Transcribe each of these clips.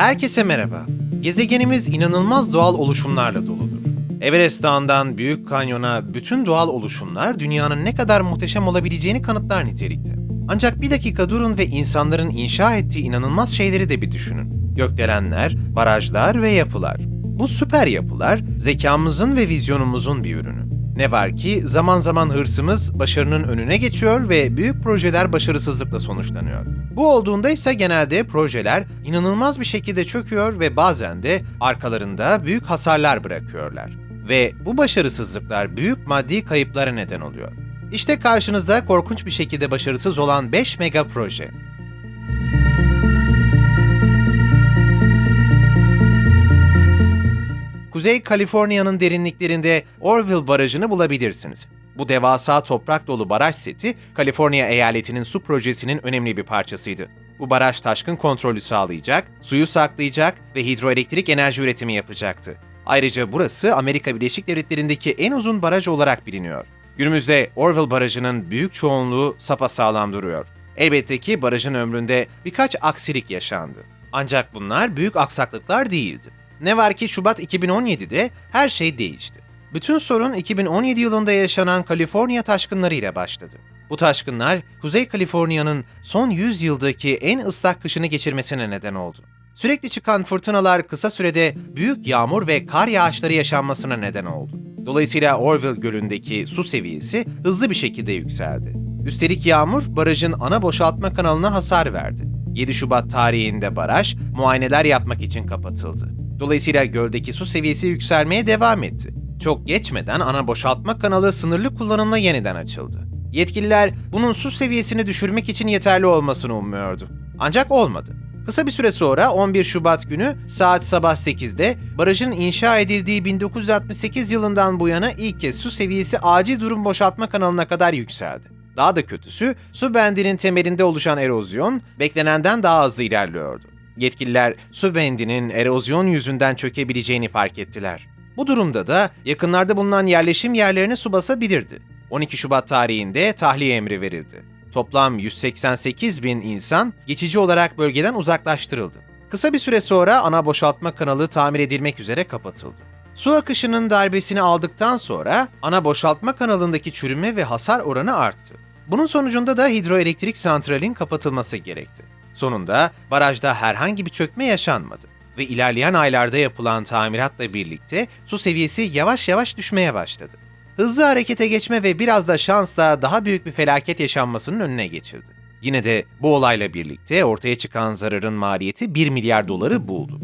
Herkese merhaba. Gezegenimiz inanılmaz doğal oluşumlarla doludur. Everest Dağı'ndan Büyük Kanyon'a bütün doğal oluşumlar dünyanın ne kadar muhteşem olabileceğini kanıtlar nitelikte. Ancak bir dakika durun ve insanların inşa ettiği inanılmaz şeyleri de bir düşünün. Gökdelenler, barajlar ve yapılar. Bu süper yapılar zekamızın ve vizyonumuzun bir ürünü. Ne var ki zaman zaman hırsımız başarının önüne geçiyor ve büyük projeler başarısızlıkla sonuçlanıyor. Bu olduğunda ise genelde projeler inanılmaz bir şekilde çöküyor ve bazen de arkalarında büyük hasarlar bırakıyorlar. Ve bu başarısızlıklar büyük maddi kayıplara neden oluyor. İşte karşınızda korkunç bir şekilde başarısız olan 5 mega proje. Kuzey Kaliforniya'nın derinliklerinde Orville Barajı'nı bulabilirsiniz. Bu devasa toprak dolu baraj seti, Kaliforniya eyaletinin su projesinin önemli bir parçasıydı. Bu baraj taşkın kontrolü sağlayacak, suyu saklayacak ve hidroelektrik enerji üretimi yapacaktı. Ayrıca burası Amerika Birleşik Devletleri'ndeki en uzun baraj olarak biliniyor. Günümüzde Orville Barajı'nın büyük çoğunluğu sapasağlam duruyor. Elbette ki barajın ömründe birkaç aksilik yaşandı. Ancak bunlar büyük aksaklıklar değildi. Ne var ki Şubat 2017'de her şey değişti. Bütün sorun 2017 yılında yaşanan Kaliforniya taşkınlarıyla başladı. Bu taşkınlar Kuzey Kaliforniya'nın son 100 yıldaki en ıslak kışını geçirmesine neden oldu. Sürekli çıkan fırtınalar kısa sürede büyük yağmur ve kar yağışları yaşanmasına neden oldu. Dolayısıyla Orville Gölü'ndeki su seviyesi hızlı bir şekilde yükseldi. Üstelik yağmur barajın ana boşaltma kanalına hasar verdi. 7 Şubat tarihinde baraj muayeneler yapmak için kapatıldı. Dolayısıyla göldeki su seviyesi yükselmeye devam etti. Çok geçmeden ana boşaltma kanalı sınırlı kullanımla yeniden açıldı. Yetkililer bunun su seviyesini düşürmek için yeterli olmasını umuyordu. Ancak olmadı. Kısa bir süre sonra 11 Şubat günü saat sabah 8'de barajın inşa edildiği 1968 yılından bu yana ilk kez su seviyesi acil durum boşaltma kanalına kadar yükseldi. Daha da kötüsü su bendinin temelinde oluşan erozyon beklenenden daha hızlı ilerliyordu. Yetkililer su bendinin erozyon yüzünden çökebileceğini fark ettiler. Bu durumda da yakınlarda bulunan yerleşim yerlerine su basabilirdi. 12 Şubat tarihinde tahliye emri verildi. Toplam 188 bin insan geçici olarak bölgeden uzaklaştırıldı. Kısa bir süre sonra ana boşaltma kanalı tamir edilmek üzere kapatıldı. Su akışının darbesini aldıktan sonra ana boşaltma kanalındaki çürüme ve hasar oranı arttı. Bunun sonucunda da hidroelektrik santralin kapatılması gerekti. Sonunda barajda herhangi bir çökme yaşanmadı ve ilerleyen aylarda yapılan tamiratla birlikte su seviyesi yavaş yavaş düşmeye başladı. Hızlı harekete geçme ve biraz da şansla daha büyük bir felaket yaşanmasının önüne geçildi. Yine de bu olayla birlikte ortaya çıkan zararın maliyeti 1 milyar doları buldu.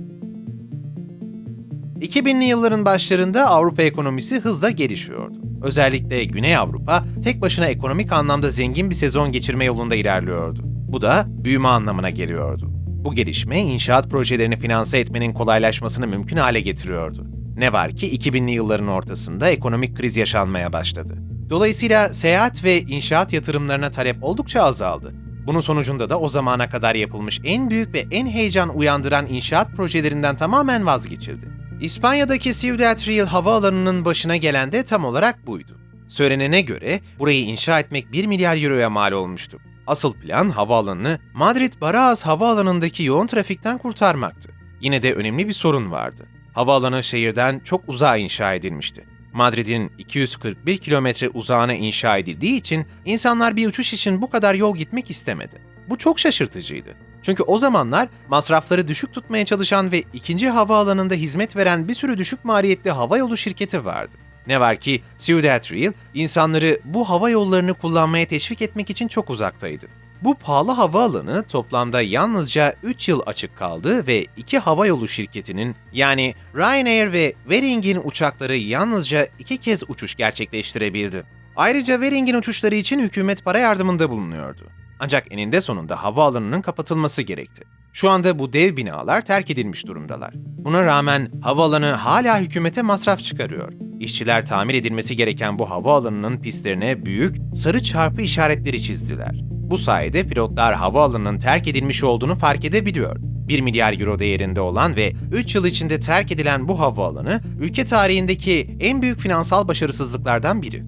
2000'li yılların başlarında Avrupa ekonomisi hızla gelişiyordu. Özellikle Güney Avrupa tek başına ekonomik anlamda zengin bir sezon geçirme yolunda ilerliyordu. Bu da büyüme anlamına geliyordu. Bu gelişme inşaat projelerini finanse etmenin kolaylaşmasını mümkün hale getiriyordu. Ne var ki 2000'li yılların ortasında ekonomik kriz yaşanmaya başladı. Dolayısıyla seyahat ve inşaat yatırımlarına talep oldukça azaldı. Bunun sonucunda da o zamana kadar yapılmış en büyük ve en heyecan uyandıran inşaat projelerinden tamamen vazgeçildi. İspanya'daki Ciudad Real havaalanının başına gelen de tam olarak buydu. Söylenene göre burayı inşa etmek 1 milyar euroya mal olmuştu. Asıl plan havaalanını Madrid Barajas havaalanındaki yoğun trafikten kurtarmaktı. Yine de önemli bir sorun vardı. Havaalanı şehirden çok uzağa inşa edilmişti. Madrid'in 241 kilometre uzağına inşa edildiği için insanlar bir uçuş için bu kadar yol gitmek istemedi. Bu çok şaşırtıcıydı. Çünkü o zamanlar masrafları düşük tutmaya çalışan ve ikinci havaalanında hizmet veren bir sürü düşük maliyetli havayolu şirketi vardı. Ne var ki Ciudad Real insanları bu hava yollarını kullanmaya teşvik etmek için çok uzaktaydı. Bu pahalı havaalanı toplamda yalnızca 3 yıl açık kaldı ve iki havayolu şirketinin yani Ryanair ve Varing'in uçakları yalnızca iki kez uçuş gerçekleştirebildi. Ayrıca Varing'in uçuşları için hükümet para yardımında bulunuyordu. Ancak eninde sonunda havaalanının kapatılması gerekti. Şu anda bu dev binalar terk edilmiş durumdalar. Buna rağmen havaalanı hala hükümete masraf çıkarıyor. İşçiler tamir edilmesi gereken bu havaalanının pistlerine büyük, sarı çarpı işaretleri çizdiler. Bu sayede pilotlar havaalanının terk edilmiş olduğunu fark edebiliyor. 1 milyar euro değerinde olan ve 3 yıl içinde terk edilen bu havaalanı, ülke tarihindeki en büyük finansal başarısızlıklardan biri.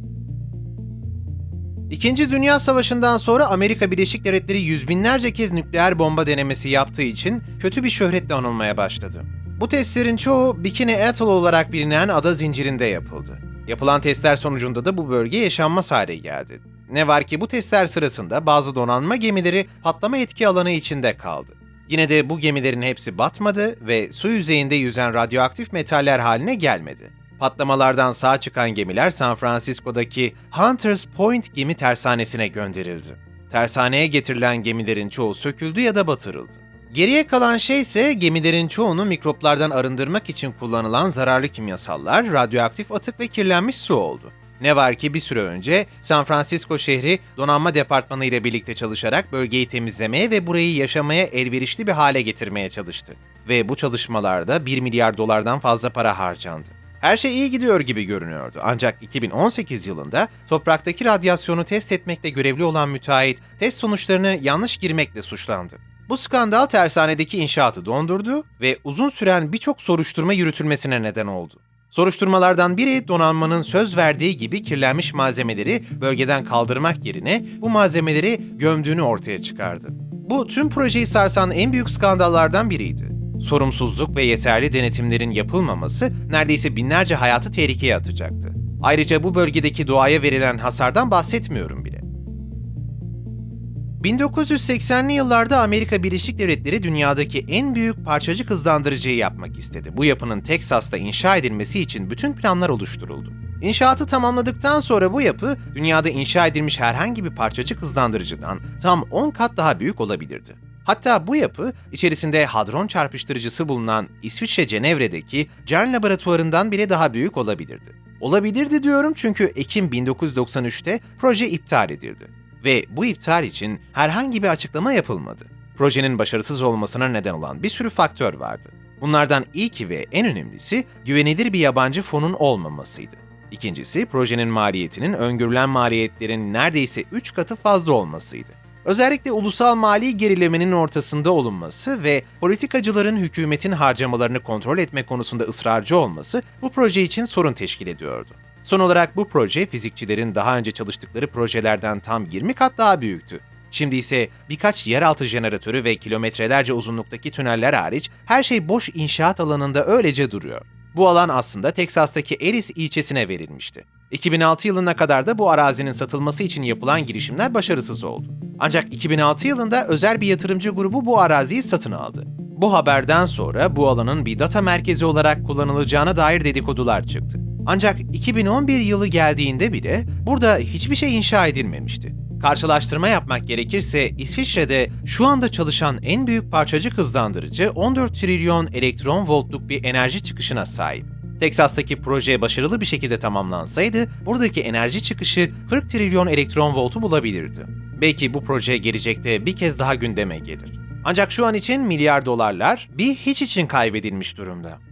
İkinci Dünya Savaşı'ndan sonra Amerika Birleşik Devletleri yüz binlerce kez nükleer bomba denemesi yaptığı için kötü bir şöhretle anılmaya başladı. Bu testlerin çoğu Bikini Atoll olarak bilinen ada zincirinde yapıldı. Yapılan testler sonucunda da bu bölge yaşanmaz hale geldi. Ne var ki bu testler sırasında bazı donanma gemileri patlama etki alanı içinde kaldı. Yine de bu gemilerin hepsi batmadı ve su yüzeyinde yüzen radyoaktif metaller haline gelmedi. Patlamalardan sağ çıkan gemiler San Francisco'daki Hunters Point gemi tersanesine gönderildi. Tersaneye getirilen gemilerin çoğu söküldü ya da batırıldı. Geriye kalan şey ise gemilerin çoğunu mikroplardan arındırmak için kullanılan zararlı kimyasallar, radyoaktif atık ve kirlenmiş su oldu. Ne var ki bir süre önce San Francisco şehri donanma departmanı ile birlikte çalışarak bölgeyi temizlemeye ve burayı yaşamaya elverişli bir hale getirmeye çalıştı. Ve bu çalışmalarda 1 milyar dolardan fazla para harcandı. Her şey iyi gidiyor gibi görünüyordu. Ancak 2018 yılında topraktaki radyasyonu test etmekte görevli olan müteahhit test sonuçlarını yanlış girmekle suçlandı. Bu skandal tersanedeki inşaatı dondurdu ve uzun süren birçok soruşturma yürütülmesine neden oldu. Soruşturmalardan biri donanmanın söz verdiği gibi kirlenmiş malzemeleri bölgeden kaldırmak yerine bu malzemeleri gömdüğünü ortaya çıkardı. Bu tüm projeyi sarsan en büyük skandallardan biriydi. Sorumsuzluk ve yeterli denetimlerin yapılmaması neredeyse binlerce hayatı tehlikeye atacaktı. Ayrıca bu bölgedeki doğaya verilen hasardan bahsetmiyorum bile. 1980'li yıllarda Amerika Birleşik Devletleri dünyadaki en büyük parçacık hızlandırıcıyı yapmak istedi. Bu yapının Teksas'ta inşa edilmesi için bütün planlar oluşturuldu. İnşaatı tamamladıktan sonra bu yapı dünyada inşa edilmiş herhangi bir parçacık hızlandırıcıdan tam 10 kat daha büyük olabilirdi. Hatta bu yapı içerisinde hadron çarpıştırıcısı bulunan İsviçre Cenevre'deki CERN laboratuvarından bile daha büyük olabilirdi. Olabilirdi diyorum çünkü Ekim 1993'te proje iptal edildi ve bu iptal için herhangi bir açıklama yapılmadı. Projenin başarısız olmasına neden olan bir sürü faktör vardı. Bunlardan ilki ve en önemlisi güvenilir bir yabancı fonun olmamasıydı. İkincisi projenin maliyetinin öngörülen maliyetlerin neredeyse 3 katı fazla olmasıydı. Özellikle ulusal mali gerilemenin ortasında olunması ve politikacıların hükümetin harcamalarını kontrol etme konusunda ısrarcı olması bu proje için sorun teşkil ediyordu. Son olarak bu proje fizikçilerin daha önce çalıştıkları projelerden tam 20 kat daha büyüktü. Şimdi ise birkaç yeraltı jeneratörü ve kilometrelerce uzunluktaki tüneller hariç her şey boş inşaat alanında öylece duruyor. Bu alan aslında Teksas'taki Eris ilçesine verilmişti. 2006 yılına kadar da bu arazinin satılması için yapılan girişimler başarısız oldu. Ancak 2006 yılında özel bir yatırımcı grubu bu araziyi satın aldı. Bu haberden sonra bu alanın bir data merkezi olarak kullanılacağına dair dedikodular çıktı. Ancak 2011 yılı geldiğinde bile burada hiçbir şey inşa edilmemişti. Karşılaştırma yapmak gerekirse İsviçre'de şu anda çalışan en büyük parçacık hızlandırıcı 14 trilyon elektron voltluk bir enerji çıkışına sahip. Teksas'taki proje başarılı bir şekilde tamamlansaydı buradaki enerji çıkışı 40 trilyon elektron voltu bulabilirdi. Belki bu proje gelecekte bir kez daha gündeme gelir. Ancak şu an için milyar dolarlar bir hiç için kaybedilmiş durumda.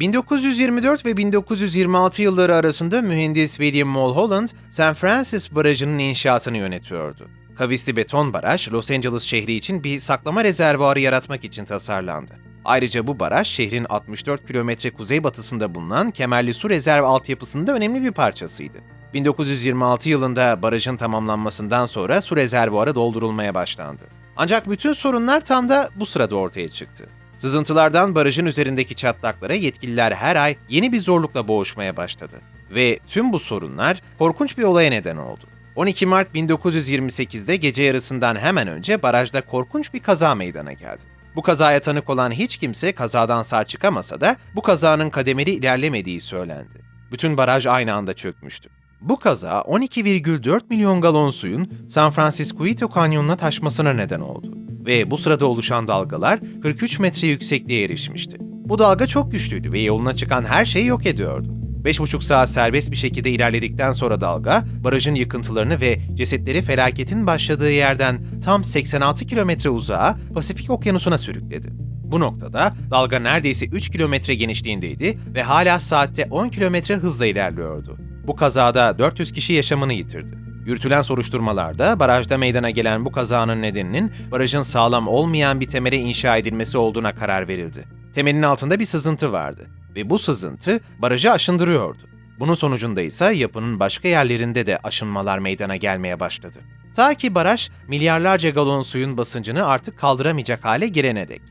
1924 ve 1926 yılları arasında mühendis William Mulholland, San Francisco Barajı'nın inşaatını yönetiyordu. Kavisli beton baraj, Los Angeles şehri için bir saklama rezervuarı yaratmak için tasarlandı. Ayrıca bu baraj şehrin 64 kilometre kuzeybatısında bulunan Kemerli Su Rezerv altyapısında önemli bir parçasıydı. 1926 yılında barajın tamamlanmasından sonra su rezervuarı doldurulmaya başlandı. Ancak bütün sorunlar tam da bu sırada ortaya çıktı. Sızıntılardan barajın üzerindeki çatlaklara yetkililer her ay yeni bir zorlukla boğuşmaya başladı. Ve tüm bu sorunlar korkunç bir olaya neden oldu. 12 Mart 1928'de gece yarısından hemen önce barajda korkunç bir kaza meydana geldi. Bu kazaya tanık olan hiç kimse kazadan sağ çıkamasa da bu kazanın kademeli ilerlemediği söylendi. Bütün baraj aynı anda çökmüştü. Bu kaza 12,4 milyon galon suyun San Francisco Kanyonuna taşmasına neden oldu ve bu sırada oluşan dalgalar 43 metre yüksekliğe erişmişti. Bu dalga çok güçlüydü ve yoluna çıkan her şeyi yok ediyordu. 5,5 saat serbest bir şekilde ilerledikten sonra dalga, barajın yıkıntılarını ve cesetleri felaketin başladığı yerden tam 86 kilometre uzağa Pasifik Okyanusu'na sürükledi. Bu noktada dalga neredeyse 3 kilometre genişliğindeydi ve hala saatte 10 kilometre hızla ilerliyordu. Bu kazada 400 kişi yaşamını yitirdi. Yürütülen soruşturmalarda barajda meydana gelen bu kazanın nedeninin barajın sağlam olmayan bir temele inşa edilmesi olduğuna karar verildi. Temelin altında bir sızıntı vardı ve bu sızıntı barajı aşındırıyordu. Bunun sonucunda ise yapının başka yerlerinde de aşınmalar meydana gelmeye başladı. Ta ki baraj milyarlarca galon suyun basıncını artık kaldıramayacak hale gelene dek.